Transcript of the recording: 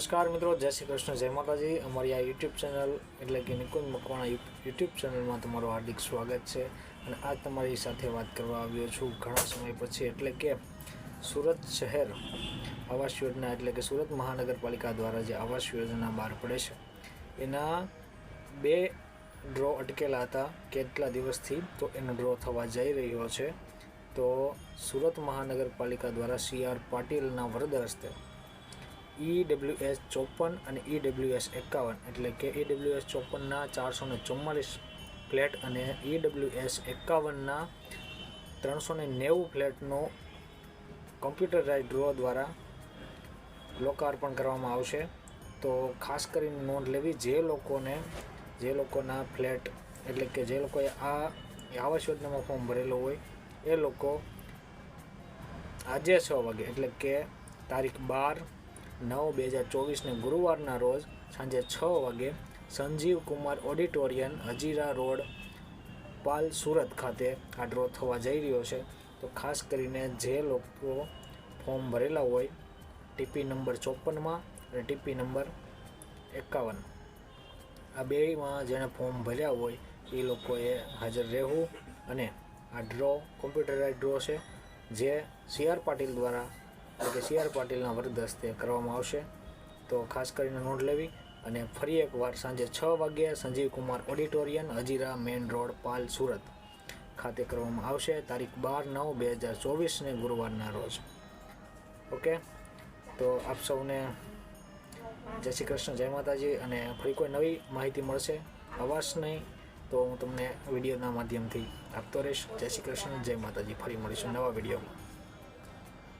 નમસ્કાર મિત્રો, જય શ્રી કૃષ્ણ, જય માતાજી. અમારી આ યુટ્યુબ ચેનલ એટલે કે નિકુંજ મકવાણા યુટ્યુબ ચેનલમાં તમારું હાર્દિક સ્વાગત છે. અને આજ તમારી સાથે વાત કરવા આવ્યો છું ઘણા સમય પછી, એટલે કે સુરત શહેર આવાસ યોજના એટલે કે સુરત મહાનગરપાલિકા દ્વારા જે આવાસ યોજના બહાર પડે છે, એના બે ડ્રો અટકેલા હતા કેટલા દિવસથી તો એનો ડ્રો થવા જઈ રહ્યો છે. તો સુરત મહાનગરપાલિકા દ્વારા સી આર પાટીલના વરદ હસ્તે ઈડબ્લ્યુએસ ચોપન અને ઈડબ્લ્યુએસ એકાવન એટલે કે ઈડબ્લ્યુએસ ચોપનના ચારસો ને ચુમ્માલીસ ફ્લેટ અને ઈડબ્લ્યુએસ એકાવનના ત્રણસો ને નેવું ફ્લેટનો કમ્પ્યુટરાઇઝ ડ્રો દ્વારા લોકાર્પણ કરવામાં આવશે. તો ખાસ કરીને નોંધ લેવી, જે લોકોને, જે લોકોના ફ્લેટ એટલે કે જે લોકોએ આ આવાસ યોજનામાં ફોર્મ ભરેલો હોય, એ લોકો આજે છ વાગે એટલે કે તારીખ બાર નવ, બે હજાર ચોવીસને ગુરુવારના રોજ સાંજે છ વાગે સંજીવ કુમાર ઓડિટોરિયમ હજીરા રોડ, પાલ સુરત ખાતે આ ડ્રો થવા જઈ રહ્યો છે. તો ખાસ કરીને જે લોકો ફોર્મ ભરેલા હોય, ટીપી નંબર ચોપનમાં અને ટીપી નંબર એકાવન. આ બેમાં જેણે ફોર્મ ભર્યા હોય, એ લોકોએ હાજર રહેવું અને આ ડ્રો કોમ્પ્યુટરાઇઝ ડ્રો છે, જે સી આર પાટીલ દ્વારા એટલે કે સી આર પાટીલના વરદસ્તે કરવામાં આવશે, તો ખાસ કરીને નોંધ લેવી અને ફરી એકવાર સાંજે છ વાગ્યે Sanjeev Kumar auditorium Hajira main road, Pal, Surat ખાતે કરવામાં આવશે, તારીખ બાર નવ બે હજાર ચોવીસને ગુરુવારના રોજ. ઓકે તો આપ સૌને જય શ્રી કૃષ્ણ, જય માતાજી અને ફરી કોઈ નવી માહિતી મળશે, અવાજ નહીં, તો હું તમને વિડીયોના માધ્યમથી આપતો રહીશ. જય શ્રી કૃષ્ણ, જય માતાજી. ફરી મળીશું નવા વિડીયોમાં.